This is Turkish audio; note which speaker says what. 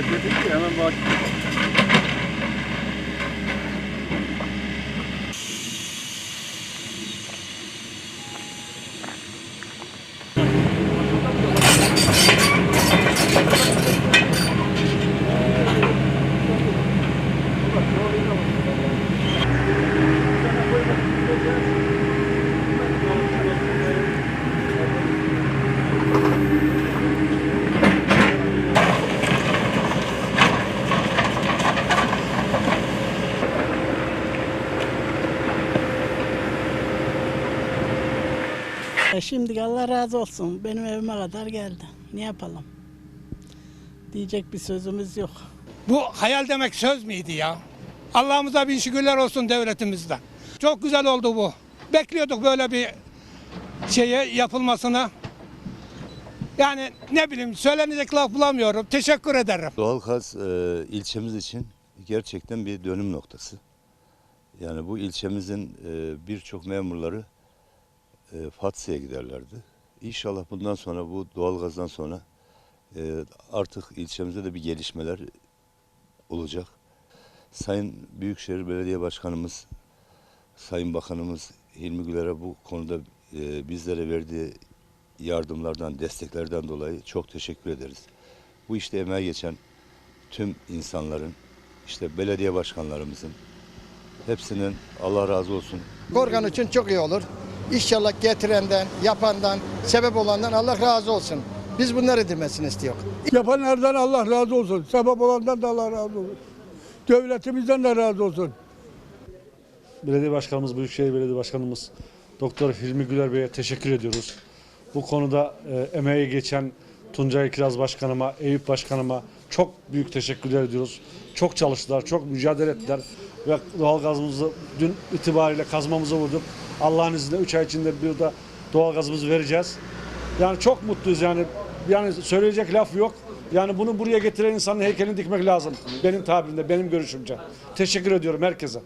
Speaker 1: getirdik ki hemen bak.
Speaker 2: E şimdi Allah razı olsun. Benim evime kadar geldi. Ne yapalım? Diyecek bir sözümüz yok.
Speaker 3: Bu hayal demek söz müydü ya? Allah'ımıza bin şükürler olsun devletimizde. Çok güzel oldu bu. Bekliyorduk böyle bir şeye yapılmasını. Yani ne bileyim söylenecek laf bulamıyorum. Teşekkür ederim.
Speaker 4: Doğalgaz e, ilçemiz için gerçekten bir dönüm noktası. Yani bu ilçemizin e, birçok memurları e, Fatsa'ya giderlerdi. İnşallah bundan sonra bu doğalgazdan sonra e, artık ilçemizde de bir gelişmeler olacak. Sayın Büyükşehir Belediye Başkanımız, Sayın Bakanımız Hilmi Güler'e bu konuda e, bizlere verdiği yardımlardan, desteklerden dolayı çok teşekkür ederiz. Bu işte emeği geçen tüm insanların, işte belediye başkanlarımızın hepsinin Allah razı olsun.
Speaker 5: Korgan için çok iyi olur. İnşallah getirenden, yapandan, sebep olandan Allah razı olsun. Biz bunları demesini istiyor.
Speaker 6: Yapanlardan Allah razı olsun. Sebep olandan da Allah razı olsun. Devletimizden de razı olsun.
Speaker 7: Belediye Başkanımız, Büyükşehir Belediye Başkanımız Doktor Hilmi Güler Bey'e teşekkür ediyoruz. Bu konuda e, emeği geçen Tuncay Kiraz Başkanıma, Eyüp Başkanıma çok büyük teşekkürler ediyoruz. Çok çalıştılar, çok mücadele ettiler ve doğalgazımızı dün itibariyle kazmamıza vurduk. Allah'ın izniyle 3 ay içinde bir de doğalgazımızı vereceğiz. Yani çok mutluyuz yani. Yani söyleyecek laf yok. Yani bunu buraya getiren insanın heykelini dikmek lazım. Benim tabirimde, benim görüşümce. Teşekkür ediyorum herkese.